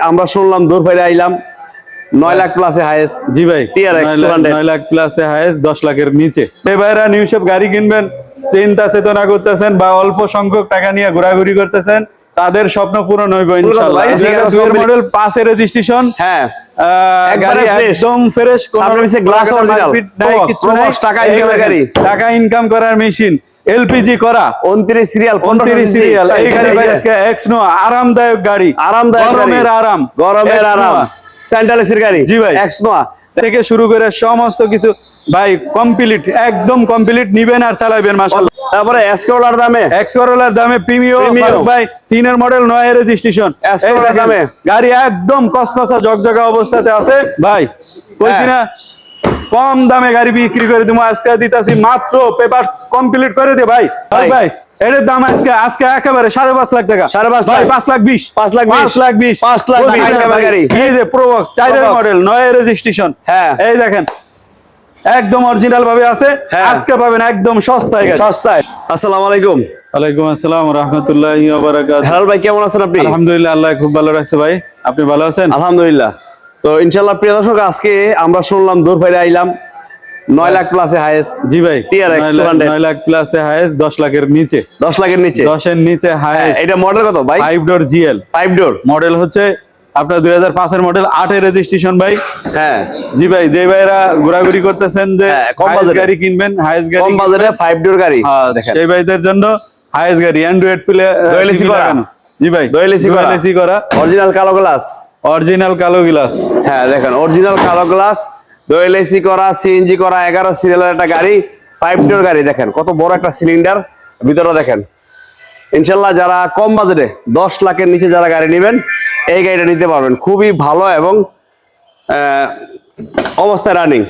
আমরা শুনলাম দূর ফেরে আইলাম। নয় লাখ প্লাসে হাইয়েস্ট জি ভাই TRX নয় লাখ- 200 নয় লাখ প্লাসে হাইয়েস্ট দশ লাখের নিচে। এই ভাইরা নিউ শেপ গাড়ি কিনবেন চিন্তা চেতনা করতেছেন বা অল্প সংখ্যক টাকা নিয়ে ঘোরাঘুরি করতেছেন তাদের স্বপ্ন পূরণ হইব ইনশাআল্লাহ মডেল পাঁচের রেজিস্ট্রেশন হ্যাঁ। একদম ফ্রেশ টাকা গাড়ি। টাকা ইনকাম করার মেশিন এলপিজি করা। উনত্রিশ সিরিয়াল উনত্রিশ সিরিয়াল এই গাড়ি ভাই আজকে এক্স নো আরামদায়ক গাড়ি। আরামদায়ক গরমের আরাম। গরমের আরাম। স্যান্ডাল এসির গাড়ি। জি ভাই। X Noah. থেকে শুরু করে সমস্ত কিছু। ভাই কমপ্লিট একদম কমপ্লিট নিবেন আর চালাবেন মাশাআল্লাহ। তারপরে এসকোলার দামে। এক্স করোলার দামে প্রিমিয়াম। ভাই তিনের মডেল নয় রেজিস্ট্রেশন S Corolla দামে। গাড়ি একদম কসকসা জগজগা অবস্থাতে আছে। ভাই বলছি হ্যাঁ। না কম দামে গাড়ি বিক্রি করে দিব আজকে দিতাছি মাত্র পেপার কমপ্লিট করে দে ভাই। ভাই। দাম আজকে আজকে একেবারে সাড়ে পাঁচ লাখ টাকা। সাড়ে পাঁচ লাখ। পাঁচ লাখ বিশ। পাঁচ লাখ পাঁচ লাখ বিশ। পাঁচ লাখ। এই যে প্রোবক্স মডেল নয় রেজিস্ট্রেশন হ্যাঁ। এই দেখেন একদম অরিজিনাল ভাবে আছে হ্যাঁ। আজকে পাবেন একদম সস্তায় সস্তায়। আসসালামু আলাইকুম। ওয়ালাইকুম আসসালাম রহমতুল্লাহি ওয়া হেলাল ভাই কেমন আছেন আপনি? আলহামদুলিল্লাহ আল্লাহ খুব ভালো রাখছে ভাই। আপনি ভালো আছেন? আলহামদুলিল্লাহ। তো ইনশাল্লাহ প্রিয় দর্শক আজকে আমরা শুনলাম দূর ফেরে আইলাম। নয় লাখ প্লাসে হাইয়েস্ট জি ভাই নয় লাখ- 200 নয় লাখ প্লাসে হাইয়েস্ট দশ লাখের নিচে। দশ লাখের নিচে। দশের নিচে হ্যাঁ, হাইয়েস্ট এটা মডেল কত ভাই? Five door GL five door model হচ্ছে আপনার দুই হাজার পাঁচের মডেল আটের রেজিস্ট্রেশন ভাই। হ্যাঁ। জি ভাই যে ভাইরা ঘোরাঘুরি করতেছেন যে হ্যাঁ, কম বাজেটে। গাড়ি কিনবেন হাইস্ট গাড়ি কম বাজারে ফাইভ ডোর গাড়ি। হ্যাঁ, সেই ভাইদের জন্য হাইস্ট গাড়ি। Android play. জি ভাই এসি করা। অরিজিনাল কালো গ্লাস অরিজিনাল কালো গ্লাস। হ্যাঁ দেখেন, অরিজিনাল কালো গ্লাস, দোয়েল এসি করা, সিএনজি করা, এগারো সিরিয়ালের একটা গাড়ি ফাইভ ডোর গাড়ি, দেখেন, কত বড় একটা সিলিন্ডার ভিতরে দেখেন ইনশাল্লাহ যারা কম বাজেটে, দশ লাখের নিচে যারা গাড়ি নেবেন, এই গাড়িটা নিতে পারবেন। খুবই ভালো এবং অবস্থা রানিং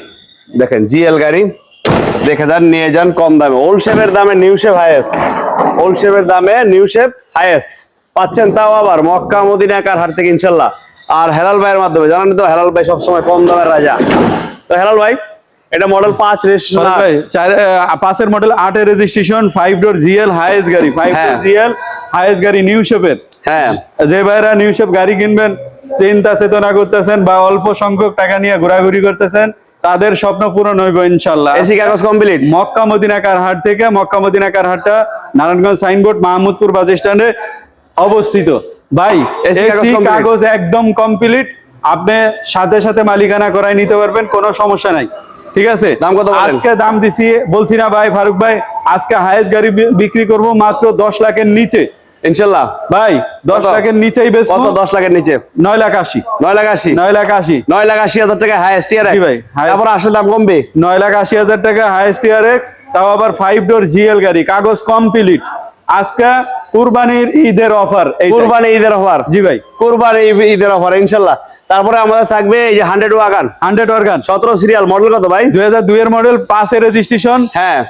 দেখেন, জিএল গাড়ি, দেখে যান, নিয়ে যান, কম দামে। ওল্ড শেপের দামে নিউ শেপ হাইয়েস্ট ওল্ড শেপের দামে নিউ শেপ হাইয়েস্ট পাচ্ছেন তাও আবার, মক্কা, মদিনা কার হাট থেকে ইনশাল্লাহ আর হেলাল ভাইয়ের মাধ্যমে জানেন তো হেলাল ভাই সবসময় কম দামের রাজা। তো হেলাল ভাই এটা মডেল পাঁচ রেজিস্ট্রেশন ভাই পাঁচের মডেল আটের registration five door GL highest গাড়ি ফাইভ। ডোর জিএল হাইয়েস্ট গাড়ি নিউ শেপের হ্যাঁ। যে ভাইরা নিউ শেপ গাড়ি কিনবেন চিন্তা চেতনা করতেছেন বা অল্প সংখ্যক টাকা নিয়ে ঘোরাঘুরি করতেছেন তাদের স্বপ্ন পূরণ হইব ইনশাল্লাহ। এসি কাগজ কমপ্লিট মক্কা মদিনা কার হাট থেকে মক্কা মদিনা কার হাটটা নারায়ণগঞ্জ সাইনবোর্ড মাহমুদপুর বাস স্ট্যান্ডে অবস্থিত। ভাই কাগজ এসি কাগজ একদম কমপ্লিট আপনি সাথে সাথে মালিকানা করাই নিতে পারবেন কোনো সমস্যা নাই। ঠিক আছে? দাম কত আজকে দাম দিছি বলছি না ভাই ফারুক ভাই আজকে হাইয়েস্ট গাড়ি বিক্রি করব মাত্র দশ লাখের নিচে। ইনশাল্লাহ। ভাই দশ? লাখের নিচেই বেশ কত দশ লাখের নিচে? নয় লাখ আশি। নয় লাখ আশি? নয় লাখ আশি। নয় লাখ আশি হাজার টাকা হাইয়েস্ট টিয়ার জি ভাই। তারপর আসলে দাম কমবে? নয় লাখ আশি হাজার টাকা হাইস্ট টিয়ার এক্স তাও আবার ফাইভ ডোর জিএল গাড়ি কাগজ কমপ্লিট আজকে কুরবানির ঈদের অফার কুরবানি ঈদের অফার জি ভাই। কুরবানি ঈদের অফার ইনশাল্লাহ। তারপরে আমাদের থাকবে এই যে হান্ড্রেড ওয়াগান হান্ড্রেড অর্গান সতেরো সিরিয়াল মডেল কত ভাই? দুই হাজার দুই এর মডেল পাঁচের রেজিস্ট্রেশন হ্যাঁ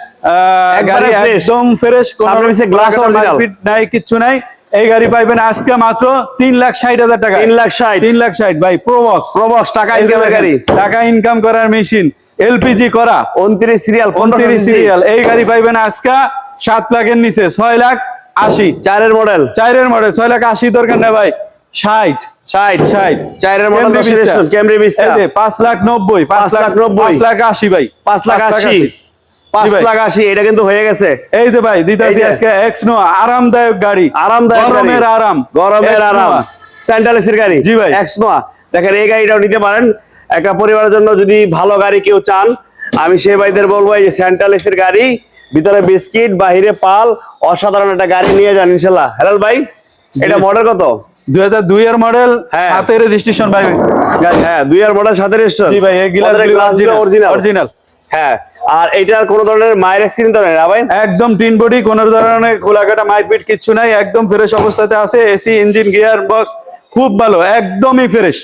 গাড়ি একদম ফ্রেশ সামনে পিছে নাই কিচ্ছু নাই। এই গাড়ি পাইবেন আজকে মাত্র তিন লাখ ষাট হাজার টাকা। তিন লাখ ষাট। তিন লাখ ষাট ভাই প্রোবক্স প্রবক্স টাকা গাড়ি। টাকা ইনকাম করার মেশিন এলপিজি করা। উনত্রিশ সিরিয়াল উনত্রিশ সিরিয়াল এই গাড়ি পাইবেন আজকে সাত লাখের নিচে ছয় লাখ আশি। চারের মডেল চারের মডেল ছয় লাখ আশি দরকার নেই ভাই। ষাট। ষাট। ষাট। চারের মডেল ক্যামরি পাঁচ লাখ নব্বই পাঁচ লাখ নব্বই। পাঁচ লাখ আশি ভাই। পাঁচ লাখ আশি। পাঁচ লাখ আশি এটা কিন্তু হয়ে গেছে। এই যে ভাই দিতাছি আজকে এক্স নো আরামদায়ক গাড়ি। আরামদায়ক গরমের আরাম। গরমের আরাম। এসির গাড়ি। জি ভাই। এক্স নোয়া দেখেন এই গাড়িটাও নিতে পারেন। একটা পরিবারের জন্য যদি ভালো গাড়ি কেউ চান আমি সেই ভাইদের বলব এই যে স্যান্ডাল এসির গাড়ি। ভিতরে বিস্কিট বাহিরে পাল অসাধারণ একটা গাড়ি নিয়ে যান ইনশাল্লাহ। হেলাল ভাই এটা মডেল কত? দুই হাজার দুই এর মডেল হ্যাঁ। সাথে রেজিস্ট্রেশন ভাই। হ্যাঁ দুই আর মডেল সাথে রেজিস্ট্রেশন ভাই এই গ্লাস অরিজিনাল অরিজিনাল হ্যাঁ আর কোনো ধরনের মায়ের অ্যাক্সিডেন্ট তো নেই না ভাই? একদম টিন বডি কোন ধরনের খোলাকাটা মাইপিট কিচ্ছু নাই একদম ফ্রেশ অবস্থাতে আছে এসি ইঞ্জিন গিয়ার বক্স খুব ভালো একদমই ফ্রেশ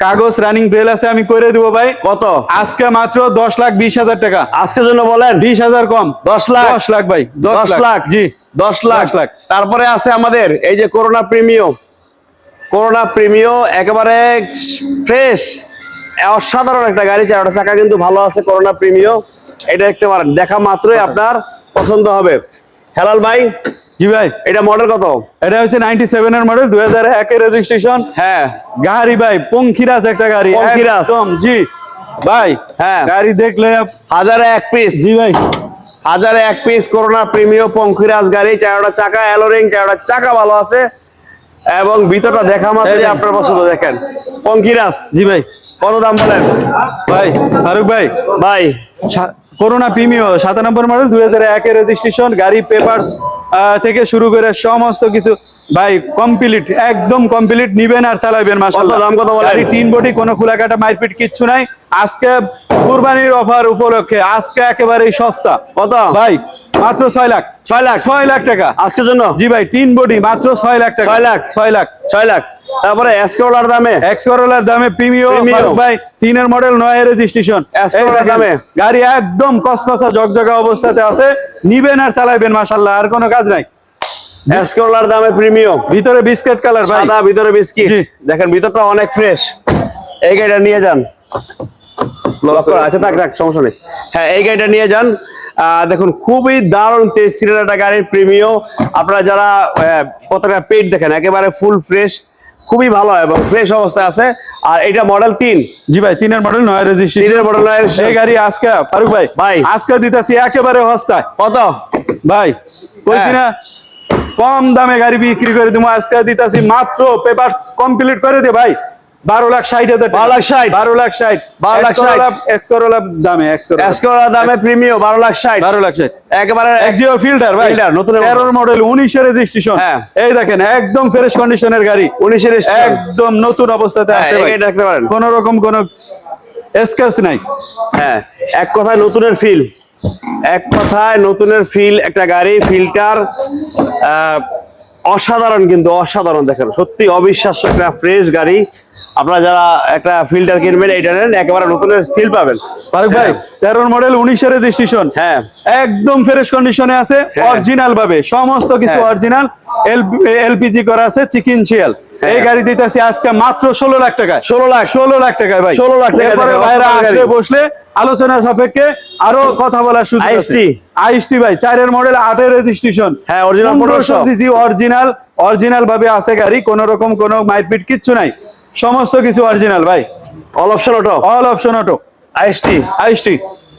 কাগজ রানিং বেল আছে আমি করে দিব ভাই। কত? আজকে মাত্র দশ লাখ বিশ হাজার টাকা। আজকের জন্য বলেন? বিশ হাজার কম। দশ লাখ? দশ লাখ ভাই দশ লাখ। জি। দশ লাখ? লাখ। তারপরে আছে আমাদের এই যে করোনা প্রিমিও করোনা প্রিমিও একেবারে ফ্রেশ অসাধারণ একটা গাড়ি চারটা চাকা কিন্তু ভালো আছে করোনা প্রিমিও এটা দেখতে পারেন দেখা মাত্রই আপনার পছন্দ হবে। হেলাল ভাই জি ভাই। এটা মডেল কত? এটা হচ্ছে নাইনটি সেভেন এর মডেল দুই হাজার একের রেজিস্ট্রেশন হ্যাঁ। গাড়ি ভাই পঙ্খিরাজ একটা গাড়ি। পঙ্খিরাজ। একদম জি। ভাই হ্যাঁ। গাড়ি দেখলে হাজারে এক পিস জি ভাই। হাজারে এক পিস করোনা প্রিমিয়াম পঙ্খিরাজ গাড়ি চারটা চাকা অ্যালোরিং চারটা চাকা ভালো আছে। এবং ভিতরটা দেখা মাত্রই আপনার পছন্দ দেখেন। পঙ্খিরাজ। জি ভাই। কত দাম বলেন? ভাই ফারুক ভাই। ভাই। করোনা সাত নম্বর মডেল দুই হাজার একের রেজিস্ট্রেশন গাড়ি পেপারস থেকে শুরু করে সমস্ত কিছু। ভাই কমপ্লিট একদম কমপ্লিট নিবেন আর চালাবেন মাসাল্লাহ দাম কত? গাড়ি তিন বটি কোনো খোলাকাটা মারপিট কিচ্ছু নাই। আজকে কুরবানির অফার উপলক্ষে আজকে একেবারেই সস্তা। কত? ভাই মাত্র ছয় লাখ। ছয় লাখ। ছয় লাখ টাকা। আজকের জন্য? জি ভাই তিন বডি মাত্র ছয় লাখ টাকা। ছয় লাখ? ছয় লাখ। ছয় লাখ। তারপরে এসকোলার দামে? এক্সকরোলার দামে Premium। ভাই তিনের মডেল নয় রেজিস্ট্রেশন করোলার দামে? গাড়ি একদম কসকসা জগজগা অবস্থাতে আছে। নিবেন আর চালাইবেন মাশাল্লাহ আর কোনো কাজ নাই। এসকোলার দামে প্রিমিয়াম ভিতরে বিস্কিট কালার ভাই। সাদা ভিতরে বিস্কিট দেখেন ভিতরটা অনেক ফ্রেশ এই গাড়িটা নিয়ে যান। লক করা আছে থাক থাক সমস্যা নেই। হ্যাঁ এই গাড়িটা নিয়ে যান। দেখুন খুবই দারুণ তেজ একটা গাড়ির প্রিমিয় আপনারা যারা পেট দেখেন একেবারে ফুল ফ্রেশ খুবই ভালো এবং ফ্রেশ অবস্থায় আছে। আর এটা মডেল তিন। জি ভাই তিনের মডেল নয় রেজিস্ট্রেশন তিনের মডেল নয় এই গাড়ি আজকে ফারুক ভাই ভাই। আজকে দিতেছি একেবারে হস্তায় কত? ভাই কইছি হ্যাঁ। না কম দামে গাড়ি বিক্রি করে দিব। আজকে দিতেছি মাত্র পেপার কমপ্লিট করে দে ভাই। বারো লাখ ষাট হাজার টাকা। বারো লাখ ষাট। বারো লাখ ষাট। বারো লাখ ষাট। এক্স করোলা দামে এক্স করোলা। দামে প্রিমিয় বারো লাখ ষাট। বারো লাখ ষাট। একেবারে এক্সিও ফিল্টার ভাই। নতুন মডেল উনিশের রেজিস্ট্রেশন হ্যাঁ। এই দেখেন একদম ফ্রেশ কন্ডিশনের গাড়ি। উনিশের একদম নতুন অবস্থাতে হ্যাঁ, আছে দেখতে পারেন। কোন রকম কোন স্ক্র্যাচ নাই। হ্যাঁ এক কথায় নতুনের ফিল এক কথায় নতুনের ফিল একটা গাড়ি ফিল্টার অসাধারণ কিন্তু অসাধারণ দেখেন। সত্যি অবিশ্বাস্য একটা ফ্রেশ গাড়ি। আপনারা যারা একটা ফিল্টার কিনবেন এইটা নেন একেবারে নতুনের ফিল পাবেন। ফারুক ভাই তেরো মডেল উনিশের রেজিস্ট্রেশন হ্যাঁ। একদম ফ্রেশ কন্ডিশনে আছে হ্যাঁ। অরিজিনাল ভাবে সমস্ত কিছু হ্যাঁ। অরিজিনাল এলপিজি করা আছে চিকেন শিয়াল হ্যাঁ। এই গাড়ি দিতেছি আজকে মাত্র ষোলো লাখ টাকা ষোলো লাখ। ষোলো লাখ টাকায় ভাই। 16 লাখ টাকা দেখেন, আসলে বসলে আলোচনা সাপেক্ষে আরও কথা বলার সুযোগ IST আইএসটি ভাই চারের মডেল আটের রেজিস্ট্রেশন হ্যাঁ, অরিজিনাল 1500 সিসি অরিজিনাল অরিজিনাল ভাবে আছে গাড়ি কোন রকম কোনো মাইটপিট কিচ্ছু নাই। সমস্ত কিছু অরিজিনাল ভাই। All option auto all option auto IST IST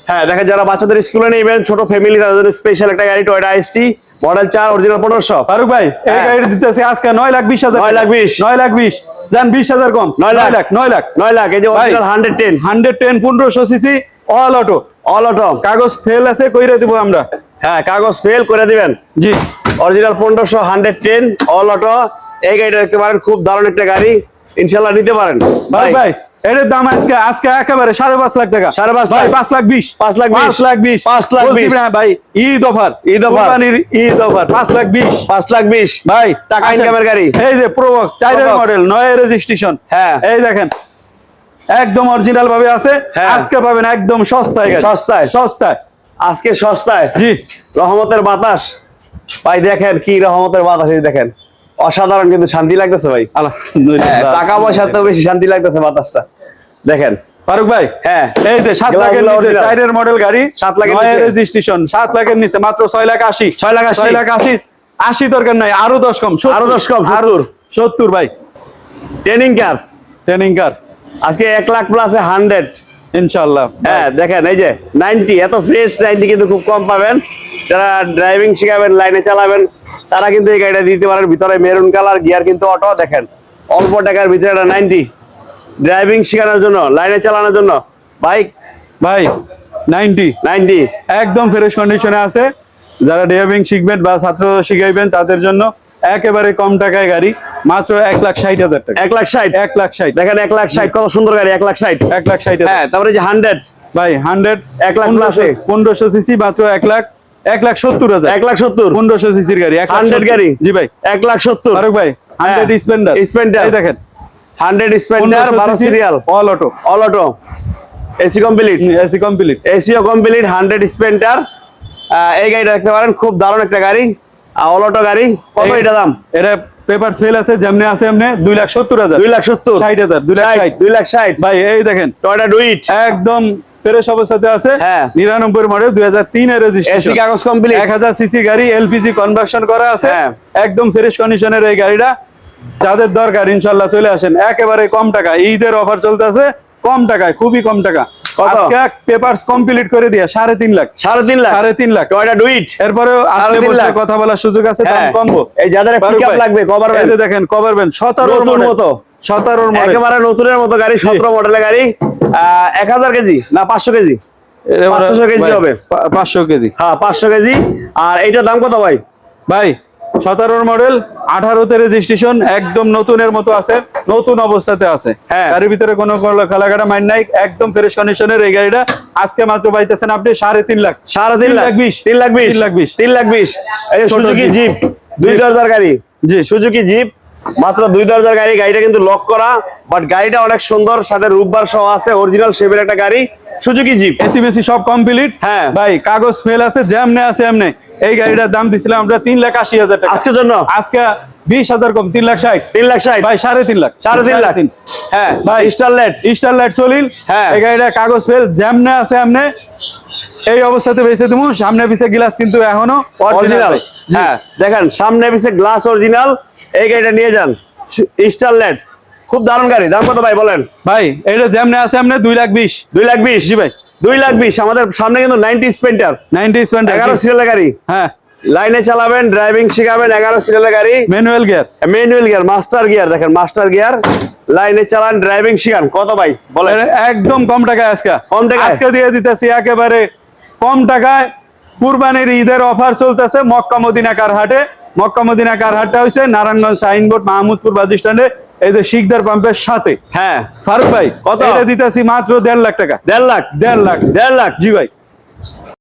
হ্যাঁ দেখেন যারা বাচ্চাদের স্কুলে নেবেন ছোট ফ্যামিলি তাদের স্পেশাল একটা গাড়ি টয়টা আইএসটি মডেল চার অরিজিনাল পনেরোশো। ফারুক ভাই এই হ্যাঁ। গাড়ি দিতেছে আজকে নয় লাখ বিশ হাজার নয় লাখ বিশ। নয় লাখ বিশ। যান বিশ হাজার কম। নয় লাখ। লাখ নয় লাখ। নয় লাখ এই যে original hundred ten hundred ten পনেরোশো CC all auto all auto কাগজ ফেল আছে কইরে দিব আমরা। হ্যাঁ কাগজ ফেল করে দিবেন। জি। অরিজিনাল পনেরোশো হান্ড্রেড টেন অল অটো এই গাড়িটা দেখতে পারেন খুব দারুণ একটা গাড়ি। ইনশাল্লাহ নিতে পারেন ভাই ভাই এটার দাম আজকে আজকে একেবারে সাড়ে পাঁচ লাখ টাকা সাড়ে পাঁচ ভাই লাখ। পাঁচ লাখ বিশ পাঁচ লাখ। পাঁচ লাখ বিশ পাঁচ লাখ বিশ। ভাই ঈদ অফার ঈদ। কোরবানির ঈদ অফার পাঁচ লাখ বিশ পাঁচ লাখ বিশ ভাই টাকা। ইনকামের গাড়ি। এই যে প্রোবক্স Probox। মডেল নয় রেজিস্ট্রেশন হ্যাঁ। এই দেখেন একদম অরিজিনাল ভাবে আছে হ্যাঁ। আজকে পাবেন একদম সস্তায় সস্তায়। সস্তায় আজকে সস্তায় জি রহমতের বাতাস ভাই দেখেন কি রহমতের বাতাস এই দেখেন অসাধারণ কিন্তু শান্তি লাগতেছে ভাই। হ্যাঁ, টাকা পয়সার তো বেশি শান্তি লাগতেছে বাতাসটা। দেখেন। ফারুক ভাই হ্যাঁ। এই যে সাত লাখের নিচে চারের মডেল গাড়ি সাত লাখের রেজিস্ট্রেশন সাত লাখের নিচে মাত্র ছয় লাখ আশি। ছয় লাখ ছয় লাখ আশি আশি দরকার নাই আরও দশ কম আরও দশ কম, সত্তর। সত্তর ভাই। ট্রেনিং কার ট্রেনিং কার আজকে এক লাখ প্লাসে হান্ড্রেড ইনশাল্লাহ হ্যাঁ দেখেন এই যে নাইনটি এত ফ্রেশ নাইনটি কিন্তু খুব কম পাবেন। যারা ড্রাইভিং শিখাবেন লাইনে চালাবেন তারা কিন্তু এই গাড়িটা দিতে পারেন। ভিতরে মেরুন কালার গিয়ার কিন্তু অটো দেখেন। অল্প টাকার ভিতরে একটা নাইনটি ড্রাইভিং শেখানোর জন্য লাইনে চালানোর জন্য। বাইক ভাই নাইনটি নাইনটি একদম ফ্রেশ কন্ডিশনে আছে। যারা ড্রাইভিং শিখবেন বা ছাত্র শিখাইবেন তাদের জন্য একেবারে কম টাকায় গাড়ি। মাত্র এক লাখ ষাট হাজার টাকা। এক লাখ ষাট? এক লাখ ষাট। দেখেন এক লাখ ষাট কত সুন্দর গাড়ি এক লাখ ষাট। এক লাখ ষাট হ্যাঁ তারপরে যে হান্ড্রেড ভাই হান্ড্রেড এক লাখ পনেরোশো সিসি মাত্র এক লাখ। এক লাখ সত্তর হাজার। এক লাখ সত্তর। পনেরোশো সিসির গাড়ি সত্তর। গাড়ি? জি ভাই। এক লাখ সত্তর। ফারুক ভাই হান্ড্রেড স্পেন্ডার এই দেখেন। হান্ড্রেড স্পেন্ডার বারো serial all auto all auto AC complete AC complete SEO complete hundred স্পেন্টার এই গাড়িটা দেখতে পারেন খুব দারুণ একটা গাড়ি। অল অটো গাড়ি। কত এটা দাম? এটা পেপার ফেল আছে যেমনি আছে এমনি দুই লাখ সত্তর হাজার। দুই লাখ সত্তর। ষাট হাজার দুই লাখ ষাট দুই লাখ ষাট। ভাই এই দেখেন। টয়টা ডুইট একদম ফ্রেশ অবস্থাতে আছে। হ্যাঁ। নিরানব্বই মডেল দুই হাজার তিনের এসি রেজিস্ট্রেশন কাগজ কমপ্লিট এক হাজার সিসি গাড়ি এলপিজি কনভার্সন করা আছে। হ্যাঁ। একদম ফ্রেশ কন্ডিশনের এই গাড়িটা। যাদের দরকার ইনশাল্লাহ চলে আসেন। একেবারে কম টাকা। ঈদের অফার চলতেছে কম টাকায় খুবই কম টাকা? কমপ্লিট করে দিয়ে সাড়ে তিন লাখ। সাড়ে তিন লাখ? সাড়ে তিন লাখ। ডুইট তিন। কথা বলার সুযোগ আছে হ্যাঁ। কমবো। এই যাদের লাগবে কভার দেখেন কভার মতো মতো। সতেরোর মডেল একেবারে নতুনের মতো গাড়ি সতেরো মডেলের গাড়ি। এক হাজার কেজি না পাঁচশো কেজি? পাঁচশো কেজি হবে। পাঁচশো কেজি। হ্যাঁ পাঁচশো কেজি। আর এইটার দাম কত ভাই? ভাই সতেরোর মডেল আঠারোতে রেজিস্ট্রেশন একদম নতুনের মতো আছে নতুন অবস্থাতে আছে। হ্যাঁ। গাড়ির ভিতরে কোনো কালাকাটা মাইন নাই একদম ফ্রেশ কন্ডিশনের এই গাড়িটা। আজকে মাত্র পাইতেছেন আপনি সাড়ে তিন লাখ। সাড়ে তিন লাখ। বিশ। তিন লাখ বিশ। তিন লাখ বিশ। তিন লাখ বিশ। Suzuki jeep. দুই। দরজার গাড়ি। জি। সুজুকি জিপ মাত্র দুই দরজার গাড়ি গাড়িটা কিন্তু লক করা বাট গাড়িটা অনেক সুন্দর সাথে রূপবার সহ আছে অরিজিনাল শেপের একটা গাড়ি সুজুকি জিপ এসি মেসি সব কমপ্লিট হ্যাঁ। ভাই কাগজ ফেল আছে যেমনে আছে এমনে এই গাড়িটার দাম দিছিলাম আমরা তিন লাখ আশি হাজার টাকা। আজকের জন্য? আজকে বিশ হাজার কম তিন লাখ ষাট। তিন লাখ ষাট। ভাই সাড়ে তিন লাখ। সাড়ে তিন লাখ। হ্যাঁ ভাই। স্টারলেট স্টার লাইট চলিল। হ্যাঁ। এই গাড়িটা কাগজ ফেল যেমনে আছে এমনে এই অবস্থাতে বেঁচে দেবো সামনে পিছে গ্লাস কিন্তু এখনও অরিজিনাল হ্যাঁ দেখেন সামনে পিছে গ্লাস অরিজিনাল এই গাড়িটা নিয়ে যান। স্টারলেট খুব দারুণ গাড়ি। দাম কত ভাই বলেন? ভাই এটা যেমনে আছে এমনে দুই লাখ বিশ। দুই লাখ বিশ? জি ভাই। দুই লাখ বিশ। আমাদের সামনে কিন্তু নাইনটি স্পেন্টার নাইনটি এগারো সিরিয়ালের গাড়ি। হ্যাঁ। লাইনে চালাবেন ড্রাইভিং শিখাবেন এগারো সিরিয়ালের গাড়ি। Manual gear manual gear master gear দেখেন মাস্টার গিয়ার লাইনে চালান ড্রাইভিং শিখান। কত ভাই বলেন। একদম কম টাকায় আজকে। কম টাকায়? আজকে দিয়ে দিতেছি একেবারে কম টাকায়। কুরবানির ঈদের অফার চলতেছে মক্কা মদিনা কারহাটে। মক্কা মদিনা কারহাটটা হয়েছে নারায়ণগঞ্জ সাইনবোর্ড মাহমুদপুর বাস স্ট্যান্ডে। এই যে শিকদার পাম্পের সাথে। হ্যাঁ। ফারুক ভাই কত? এটা দিতেছি মাত্র দেড় লাখ টাকা। দেড় লাখ। দেড় লাখ। দেড় লাখ। জি ভাই।